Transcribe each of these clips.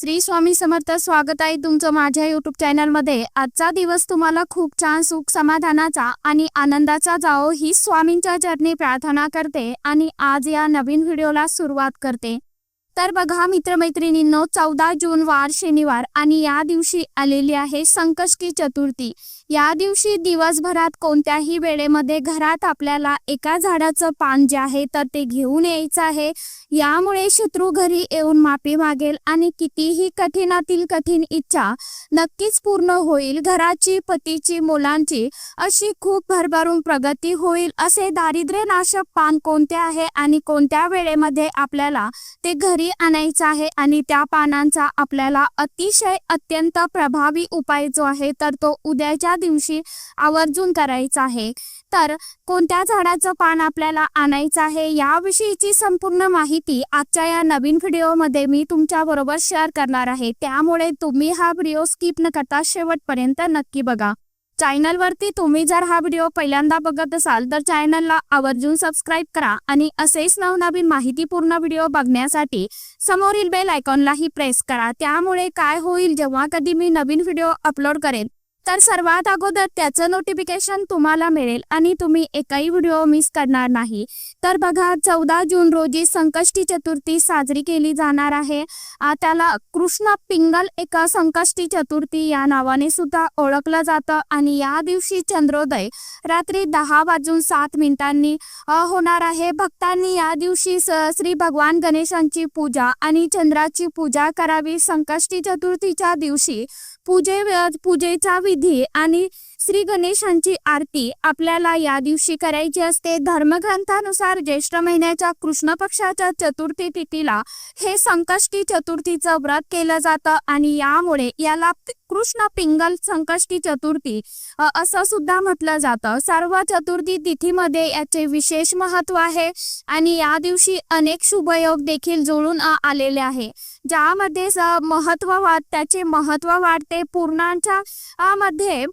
श्री स्वामी समर्थ स्वागत आहे तुमचं माझ्या युट्यूब चॅनलमध्ये आजचा दिवस तुम्हाला खूप छान सुख समाधानाचा आणि आनंदाचा जाओ ही स्वामींच्या चरणी प्रार्थना करते आणि आज या नवीन व्हिडिओला सुरुवात करते. तर बघा मित्रमैत्रिणींनो चौदा जून वार शनिवार आणि या दिवशी आलेली आहे संकष्टी चतुर्थी. या दिवशी दिवसभरात कोणत्याही वेळेमध्ये घरात आपल्याला एका झाडाचं पान जे आहे तर ते घेऊन यायचं आहे. यामुळे शत्रू घरी येऊन माफी मागेल आणि कितीही कठीणातील कठीण इच्छा नक्कीच पूर्ण होईल. घराची पतीची मुलांची अशी खूप भरभरून प्रगती होईल असे दारिद्र्यनाशक पान कोणते आहे आणि कोणत्या वेळेमध्ये आपल्याला ते घरी आणायचं आहे आणि त्या पानांचा आपल्याला अतिशय अत्यंत प्रभावी उपाय जो आहे तर तो उद्याच्या दिवशी आवर्जून करायचं आहे. तर कोणत्या झाडाचं पान आपल्याला आणायचं आहे याविषयीची संपूर्ण माहिती आजच्या या नवीन व्हिडिओमध्ये मी तुमच्या बरोबर शेअर करणार आहे. त्यामुळे तुम्ही हा व्हिडिओ स्किप न करता शेवटपर्यंत नक्की बघा. चॅनलवरती तुम्ही जर हा व्हिडिओ पहिल्यांदा बघत असाल तर चॅनलला आवर्जून सबस्क्राईब करा आणि असेच नवनवीन माहितीपूर्ण व्हिडिओ बघण्यासाठी समोरील बेल आयकॉनलाही प्रेस करा. त्यामुळे काय होईल जेव्हा कधी मी नवीन व्हिडिओ अपलोड करेन तर सर्वात अगोदर त्याचं नोटिफिकेशन तुम्हाला मिळेल आणि तुम्ही एकही व्हिडिओ मिस करणार नाही. तर बघा चौदा जून रोजी संकष्टी चतुर्थी साजरी केली जाणार आहे. त्याला कृष्ण पिंगल एका संकष्टी चतुर्थी या नावाने सुद्धा ओळखलं जातं आणि या दिवशी चंद्रोदय रात्री दहा वाजून सात मिनिटांनी होणार आहे. भक्तांनी या दिवशी श्री भगवान गणेशांची पूजा आणि चंद्राची पूजा करावी. संकष्टी चतुर्थीच्या दिवशी पूजे पूजेचा विधी आणि श्री गणेशांची आरती आपल्याला या दिवशी करायची असते. धर्मग्रंथानुसार ज्येष्ठ महिन्याच्या कृष्ण पक्षाच्या चतुर्थी तिथीला हे संकष्टी चतुर्थीचं व्रत केलं जातं आणि यामुळे याला कृष्ण पिंगल संकष्टी चतुर्थी असं सुद्धा म्हटलं जातं. सर्व चतुर्थी तिथीमध्ये याचे विशेष महत्त्व आहे आणि या दिवशी अनेक शुभयोग देखील जुळून आलेले आहे. ज्यामध्ये स- महत्त्व वाढ त्याचे महत्त्व वाढते. पूर्णांच्या मध्ये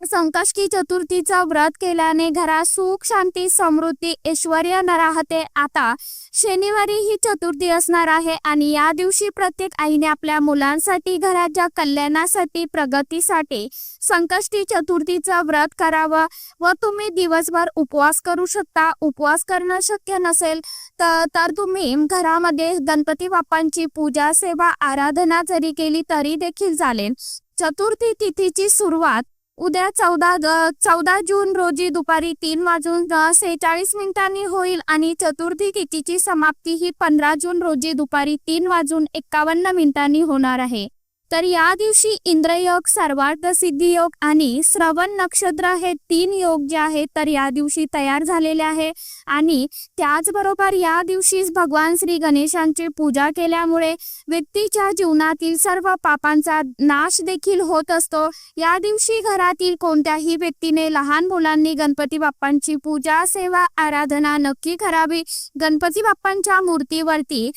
संकष्टी चतुर्थीचा व्रत केल्याने घरात सुख शांती समृद्धी ऐश्वर न राहते आता शनिवारी ही चतुर्थी असणार आहे आणि या दिवशी प्रत्येक आईने आपल्या मुलांसाठी घराच्या कल्याणासाठी प्रगतीसाठी संकष्टी चतुर्थीचा व्रत करावं व तुम्ही दिवसभर उपवास करू शकता. उपवास करणं शक्य नसेल तर तर तुम्ही घरामध्ये गणपती बाप्पांची पूजा सेवा आराधना जरी केली तरी देखील चालेल. चतुर्थी तिथीची सुरुवात उद्या चौदा चौदा जून रोजी दुपारी तीन वाजून सेहेचाळीस मिनिटांनी होईल आणि चतुर्थी तिथीची समाप्ती ही पंधरा जून रोजी दुपारी तीन वाजून एक्कावन्न मिनिटांनी होणार आहे. तर या दिवशी इंद्रयोग सर्वार्थ सिद्धी योग आणि श्रवण नक्षत्र हे तीन योग जे आहेत तर या दिवशी तयार झालेले आहे. आणि त्याचबरोबर या दिवशीच भगवान श्री गणेशांची पूजा केल्यामुळे व्यक्तीच्या जीवनातील सर्व पापांचा नाश देखील होत असतो. या दिवशी घरातील कोणत्याही व्यक्तीने लहान मुलांनी गणपती बाप्पांची पूजा सेवा आराधना नक्की करावी. गणपती बाप्पांच्या मूर्तीवरती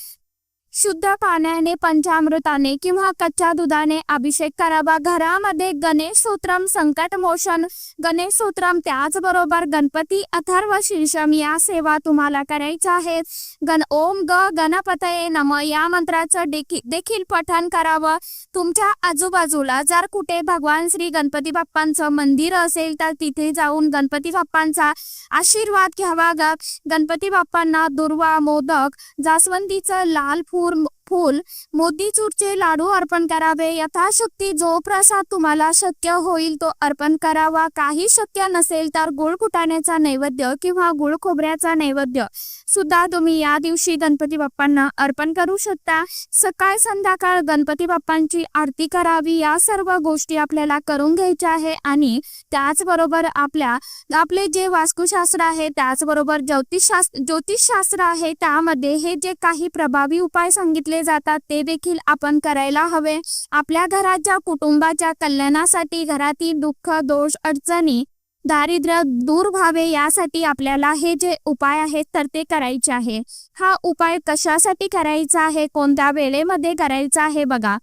शुद्ध पाण्याने पंचामृताने किंवा कच्च्या दुधाने अभिषेक करावा. घरामध्ये गणेश सूत्रम संकट मोशन गणेश सूत्रम त्याचबरोबर गणपती अथर्व शीर्षम या सेवा तुम्हाला करायच्या आहेत. गण ओम ग गणपतये नम या मंत्राचं देखील देखील पठण करावं. तुमच्या आजूबाजूला जर कुठे भगवान श्री गणपती बाप्पांचं मंदिर असेल तर तिथे जाऊन गणपती बाप्पांचा आशीर्वाद घ्यावा ग. गणपती बाप्पांना दुर्वा मोदक जास्वंदीचं लाल फूल ஒரு फूल मोतीचूरचे लाडू अर्पण करावे यथाशक्ती जो प्रसाद तुम्हाला शक्य होईल तो अर्पण करावा. काही शक्य नसेल तर गुळ कुटाण्याचा नैवेद्य किंवा गुळ खोबऱ्याचा नैवेद्य सुद्धा तुम्ही या दिवशी गणपती बाप्पांना अर्पण करू शकता. सकाळ संध्याकाळ गणपती बाप्पांची आरती करावी या सर्व गोष्टी आपल्याला करून घ्यायच्या आहे आणि त्याचबरोबर आपल्या आपले जे वास्तुशास्त्र आहे त्याचबरोबर ज्योतिषशास्त्र ज्योतिषशास्त्र आहे त्यामध्ये हे जे काही प्रभावी उपाय सांगितले जातात ते देखील आपण करायला हवे. आपल्या घराच्या कुटुंबाच्या कल्याणासाठी घरातील दुःख दोष अडचणी दारिद्र्य दूर व्हावे यासाठी आपल्याला हे जे उपाय आहेत तर ते करायचे आहे. हा उपाय कशासाठी करायचा आहे? कोणत्या वेळेमध्ये करायचा आहे? बघा.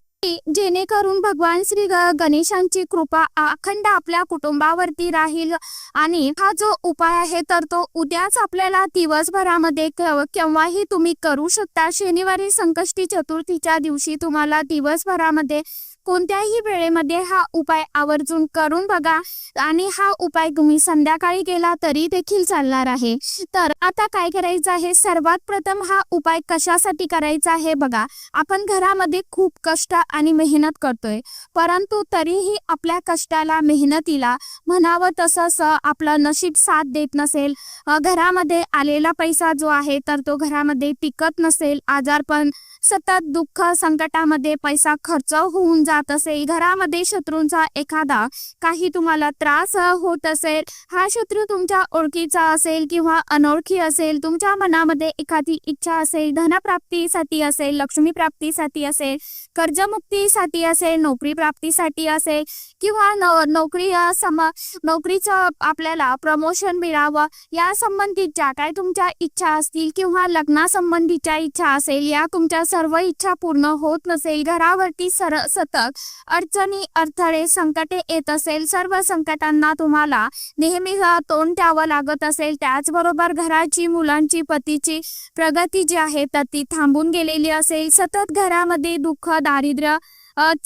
जेणेकरून भगवान श्री गणेशांची कृपा अखंड आपल्या कुटुंबावरती राहील. आणि हा जो उपाय आहे तर तो उद्याच आपल्याला दिवसभरामध्ये केव्हाही तुम्ही करू शकता. शनिवारी संकष्टी चतुर्थीच्या दिवशी तुम्हाला दिवसभरामध्ये कोणत्याही वेळेमध्ये हा उपाय आवर्जून करून बघा आणि हा उपाय तुम्ही संध्याकाळी केला तरी देखील चालणार आहे. तर आता काय करायचं आहे? सर्वात प्रथम हा उपाय कशासाठी करायचा आहे बघा. आपण घरामध्ये खूप कष्ट आणि मेहनत करतोय. परंतु तरीही आपल्या कष्टाला मेहनतीला म्हणावं तसंच आपलं नशीब साथ देत नसेल. घरामध्ये आलेला पैसा जो आहे तर तो घरामध्ये टिकत नसेल. आजारपण सतत दुःख संकटामध्ये पैसा खर्च होऊन जात असेल घरामध्ये शत्रूंचा एखादा काही तुम्हाला त्रास होत असेल हा शत्रू तुमच्या ओळखीचा असेल किंवा अनोळखी असेल तुमच्या मनामध्ये एखादी इच्छा असेल धनप्राप्तीसाठी असेल लक्ष्मी प्राप्तीसाठी असेल कर्जमुक्तीसाठी असेल नोकरी प्राप्तीसाठी असेल किंवा नोकरी सम नोकरीचं आपल्याला प्रमोशन मिळावं या संबंधित ज्या काय तुमच्या इच्छा असतील किंवा लग्नासंबंधीच्या इच्छा असेल या तुमच्या सर्व इच्छा पूर्ण होत नसेल घरावरती सर सतत अडचणी अडथळे संकटे येत असेल सर्व संकटांना तुम्हाला नेहमी तोंड द्यावं लागत असेल. त्याचबरोबर घराची मुलांची पतीची प्रगती जी आहे तर ती थांबून गेलेली असेल. सतत घरामध्ये दुःख दारिद्र्य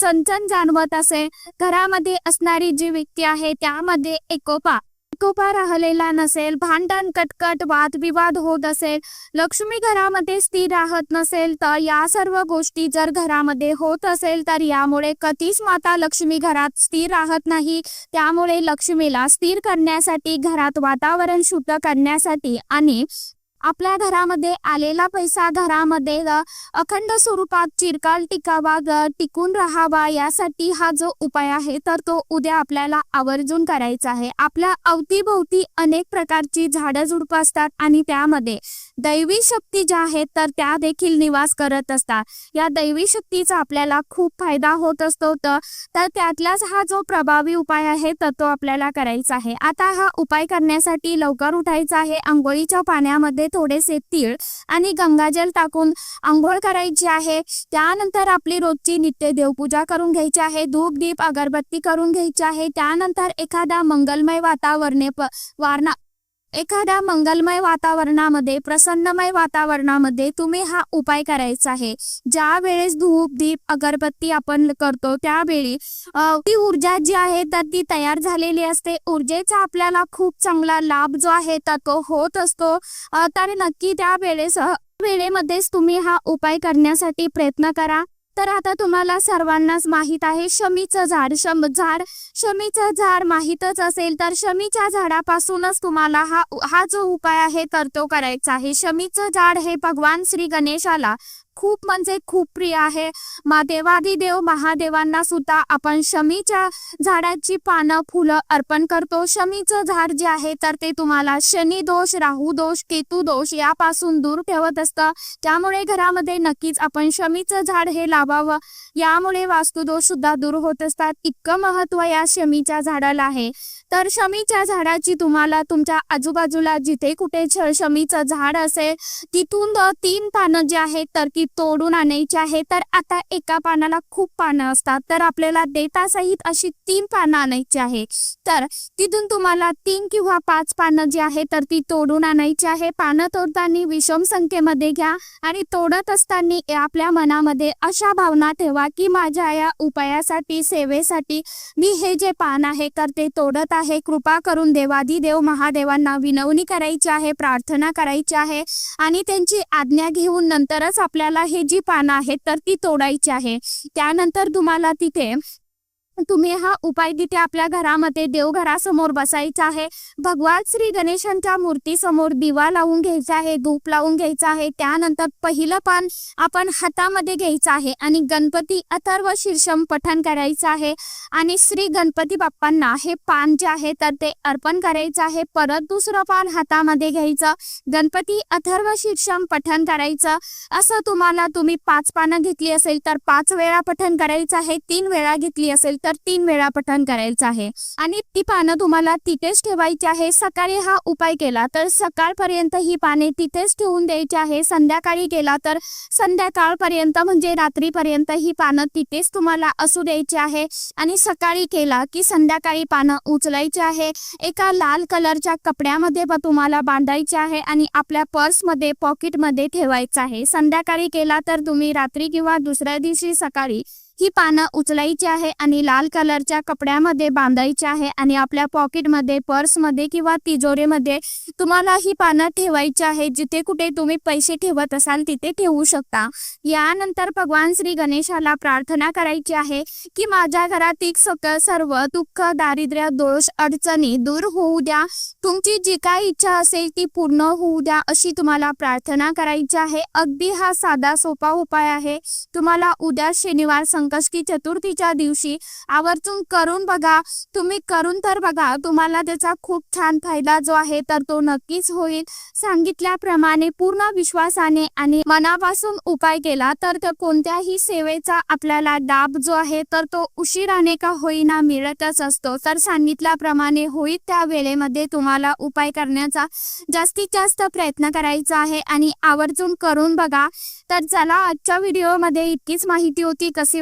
चणचण जाणवत असेल. घरामध्ये असणारी जी व्यक्ती आहे त्यामध्ये एकोपा एकोपा राहिलेला नसेल भांडण कटकट वादविवाद होत असेल लक्ष्मी घरामध्ये स्थिर राहत नसेल तर या सर्व गोष्टी जर घरामध्ये होत असेल तर यामुळे कधीच माता लक्ष्मी घरात स्थिर राहत नाही. त्यामुळे लक्ष्मीला स्थिर करण्यासाठी घरात वातावरण शुद्ध करण्यासाठी आणि आपल्या घरामध्ये आलेला पैसा घरामध्ये अखंड स्वरूपात चिरकाल टिकावा ग- टिकून राहावा यासाठी हा जो उपाय आहे तर तो उद्या आपल्याला आवर्जून करायचा आहे. आपल्या अवतीभोवती अनेक प्रकारची झाडं झुडपं असतात आणि त्यामध्ये दैवी शक्ती ज्या आहेत तर त्या देखील निवास करत असतात. या दैवी शक्तीचा आपल्याला खूप फायदा होत असतो तर तर त्यातलाच हा जो प्रभावी उपाय आहे तर तो आपल्याला करायचा आहे. आता हा उपाय करण्यासाठी लवकर उठायचा आहे. आंघोळीच्या पाण्यामध्ये थोडेसे तीळ आणि गंगाजल टाकून आंघोळ करायची आहे. त्यानंतर आपली रोजची नित्य देवपूजा करून घ्यायची आहे. धूप दीप अगरबत्ती करून घ्यायची आहे. त्यानंतर एखादा मंगलमय वातावरणे वारणा एखाद्या मंगलमय वातावरणामध्ये प्रसन्नमय वातावरणामध्ये तुम्ही हा उपाय करायचा आहे. ज्या वेळेस धूप दीप अगरबत्ती आपण करतो त्यावेळी ती ऊर्जा जी आहे तर ती तयार झालेली असते. ऊर्जेचा आपल्याला खूप चांगला लाभ जो आहे तर तो होत असतो. तर नक्की त्या वेळेस वेळेमध्येच तुम्ही हा उपाय करण्यासाठी प्रयत्न करा. तर आता तुम्हाला सर्वांनाच माहीत आहे शमीचं झाड शम झाड शमीचं झाड माहीतच असेल तर शमीच्या झाडापासूनच तुम्हाला हा हा जो उपाय आहे तर तो करायचा आहे. शमीचं झाड हे भगवान श्री गणेशाला खूप म्हणजे खूप प्रिय आहे. मा देवादिदेव महादेवांना सुद्धा आपण शमीच्या झाडाची पानं फुलं अर्पण करतो. शमीचं झाड जे आहे तर ते तुम्हाला शनी दोष राहू दोष केतू दोष यापासून दूर ठेवत असतं. त्यामुळे घरामध्ये नक्कीच आपण शमीचं झाड हे लावावं. यामुळे वास्तुदोष सुद्धा दूर होत असतात. इतकं महत्त्व या शमीच्या झाडाला आहे. तर शमीच्या झाडाची तुम्हाला तुमच्या आजूबाजूला जिथे कुठे शमीचं झाड असेल तिथून तीन पानं जी आहेत तर ती तोडून आणायची आहे तर आता एका पानाला खूप पानं असतात तर आपल्याला देतासहित अशी तीन पानं आणायची आहे तर तिथून तुम्हाला तीन किंवा पाच पानं जी आहे तर ती तोडून आणायची आहे. पानं तोडताना विषम संख्येमध्ये घ्या आणि तोडत असताना आपल्या मनामध्ये अशा भावना ठेवा की माझ्या या उपायासाठी सेवेसाठी मी हे जे पान आहे तर ते तोडत आहे. कृपा करून देवादिदेव महादेवांना विनवणी करायची आहे प्रार्थना करायची आहे आणि त्यांची आज्ञा घेऊन नंतरच आपल्याला हे जी पानं आहेत तर ती तोडायची आहे. त्यानंतर तुम्हाला तिथे तुम्ही हा उपाय तिथे आपल्या घरामध्ये देवघरासमोर बसायचा आहे. भगवान श्री गणेशांच्या मूर्तीसमोर दिवा लावून घ्यायचा आहे धूप लावून घ्यायचा आहे. त्यानंतर पहिलं पान आपण हातामध्ये घ्यायचं आहे आणि गणपती अथर्व शीर्षम पठण करायचं आहे. आणि श्री गणपती बाप्पांना हे पान जे आहे तर ते अर्पण करायचं आहे. परत दुसरं पान हातामध्ये घ्यायचं. गणपती अथर्व शीर्षम पठण करायचं. असं तुम्हाला तुम्ही पाच पानं घेतली असेल तर पाच वेळा पठण करायचं आहे तीन वेळा घेतली असेल तर तर तीन वेळा पठण करायचं आहे. आणि ती पानं तुम्हाला तिथेच ठेवायची आहे. सकाळी हा उपाय केला तर सकाळपर्यंत ही पाने तिथेच ठेवून द्यायची आहे. संध्याकाळी केला तर संध्याकाळपर्यंत म्हणजे रात्रीपर्यंत ही पानं तिथेच तुम्हाला असू द्यायची आहे. आणि सकाळी केला की संध्याकाळी पानं उचलायची आहे. एका लाल कलरच्या कपड्यामध्ये पण तुम्हाला बांधायचे आहे आणि आपल्या पर्समध्ये पॉकेटमध्ये ठेवायचं आहे. संध्याकाळी केला तर तुम्ही रात्री किंवा दुसऱ्या दिवशी सकाळी ही पानं उचलायची आहे आणि लाल कलरच्या कपड्यामध्ये बांधायची आहे आणि आपल्या पॉकेटमध्ये पर्समध्ये किंवा तिजोरीमध्ये तुम्हाला ही पानं ठेवायची आहे. जिथे कुठे तुम्ही पैसे ठेवत असाल तिथे ठेवू शकता. यानंतर भगवान श्री गणेशाला प्रार्थना करायची आहे की माझ्या घरातील सकळ सर्व दुःख दारिद्र्य दोष अडचणी दूर होऊ द्या. तुमची जी काय इच्छा असेल ती पूर्ण होऊ द्या अशी तुम्हाला प्रार्थना करायची आहे. अगदी हा साधा सोपा उपाय आहे. तुम्हाला उद्या शनिवार संकष्टी चतुर्थीच्या दिवशी आवर्जून करून बघा. तुम्ही करून तर बघा. तुम्हाला त्याचा खूप छान फायदा जो आहे तर तो नक्कीच होईल. सांगितल्याप्रमाणे पूर्ण विश्वासाने आणि मनापासून उपाय केला तर कोणत्याही सेवेचा आपल्याला दाब जो आहे तर तो उशिराने का होईना मिळतच असतो. तर सांगितल्याप्रमाणे होईल त्या वेळेमध्ये तुम्हाला उपाय करण्याचा जास्तीत जास्त प्रयत्न करायचा आहे आणि आवर्जून करून बघा. तर चला आजच्या व्हिडिओमध्ये इतकीच माहिती होती. कशी